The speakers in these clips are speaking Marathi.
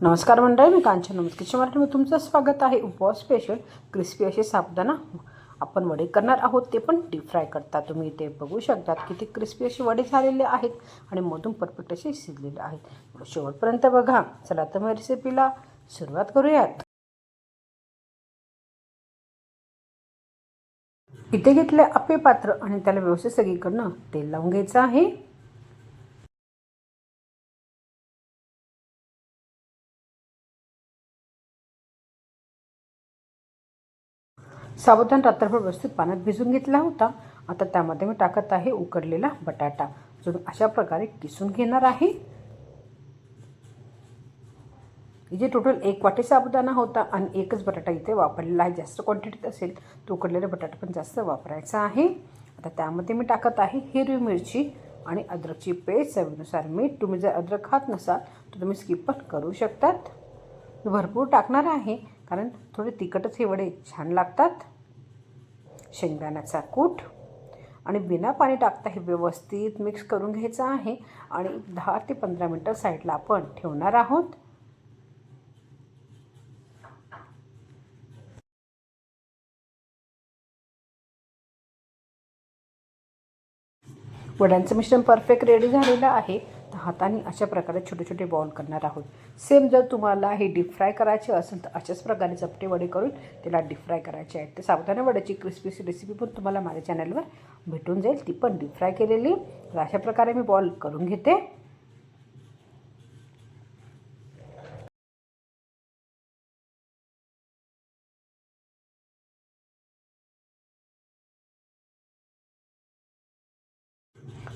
नमस्कार मंडळी मी कांचन नमस्कार. मराठीमध्ये तुमचं स्वागत आहे. उपवास स्पेशल क्रिस्पी असे साबदाना आपण वडे करणार आहोत ते पण डीप फ्राय करता तुम्ही. ते बघू शकतात किती क्रिस्पी असे वडे झालेले आहेत आणि मधून परफेक्ट असे शिजलेले आहेत. शेवटपर्यंत बघा. चला तर मग रेसिपीला सुरुवात करूयात. इथे घेतले आपे पात्र आणि त्याला व्यवस्थित सगळीकडनं तेल लावून घ्यायचं आहे. साबुदाणा रात्रभर व्यवस्थित पाण्यात भिजून घेतला होता. आता त्यामध्ये मी टाकत आहे उकडलेला बटाटा जो मी अशा प्रकारे किसून घेणार आहे. इथे टोटल एक वाटी साबुदाणा होता आणि एकच बटाटा इथे वापरलेला आहे. जास्त क्वांटिटीत असेल तर उकडलेला बटाटा पण जास्त वापरायचा आहे. आता त्यामध्ये मी टाकत आहे हिरवी मिरची आणि अद्रकची पेस्ट. चवीनुसार मीठ. तुम्ही जर अद्रक खात नसाल तर तुम्ही स्किप पण करू शकतात. भरपूर टाकणार आहे. कारण थोडे तिखटच हे वडे छान लागतात. शेंगदाण्याचा कूट आणि बिना पाणी टाकता हे व्यवस्थित मिक्स करून घ्यायचं आहे आणि दहा ते पंधरा मिनटं साईडला आपण ठेवणार आहोत. वड्यांचं मिश्रण परफेक्ट रेडी झालेलं आहे. तर हाताने अशा प्रकारे छोटे छोटे बॉल करणार आहोत. सेम जर तुम्हाला हे डीप फ्राय करायचे असेल तर अशाच प्रकारे चपटे वडे करून त्याला डीप फ्राय करायचे आहेत. तर साबुदाणा वड्याची क्रिस्पीची रेसिपी पण तुम्हाला माझ्या चॅनलवर भेटून जाईल. ती पण डीप फ्राय केलेली. तर अशा प्रकारे मी बॉल करून घेते.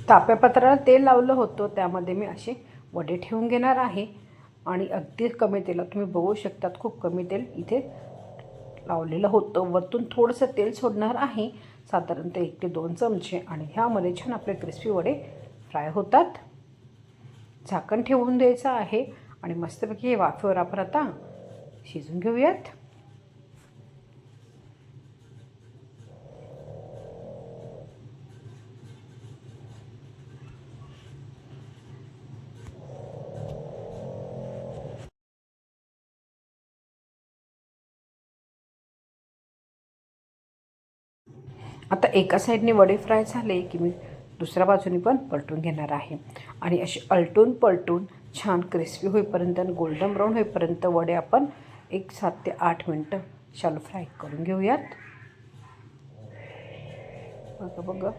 ताप्यापत्राला तेल लावलं होतं त्यामध्ये मी असे वडे ठेवून घेणार आहे. आणि अगदी कमी तेलात तुम्ही बघू शकतात खूप कमी तेल इथे लावलेलं होतं. वरतून थोडंसं तेल सोडणार आहे साधारणतः एक ते दोन चमचे. आणि ह्यामध्ये छान आपले क्रिस्पी वडे फ्राय होतात. झाकण ठेवून द्यायचं आहे. आणि मस्तपैकी हे वाफेवर आपण आता शिजून घेऊयात. आता एका साईडने वडे फ्राय झाले की मी दुसऱ्या बाजूने पण पलटून घेणार आहे. आणि असे अलटून पलटून छान क्रिस्पी होईपर्यंत आणि गोल्डन ब्राऊन होईपर्यंत वडे आपण एक सात ते आठ मिनटं शालो फ्राय करून घेऊयात. बघा बघा.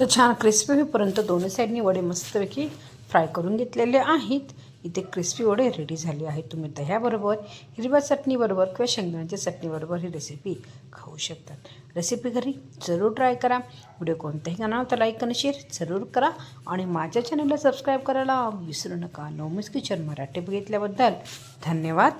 तर छान क्रिस्पी होईपर्यंत दोन्ही साईडनी वडे मस्तपैकी फ्राय करून घेतलेले आहेत. इथे क्रिस्पी वडे रेडी झाले आहेत. तुम्ही दह्याबरोबर हिरव्या चटणीबरोबर किंवा शेंगदाण्याच्या चटणीबरोबर ही रेसिपी खाऊ शकतात. रेसिपी घरी जरूर ट्राय करा. व्हिडिओ कोणत्याही गाणं तर लाईक आणि शेअर जरूर करा. आणि माझ्या चॅनलला सबस्क्राईब करायला विसरू नका. नवमिस किचन मराठी बघितल्याबद्दल धन्यवाद.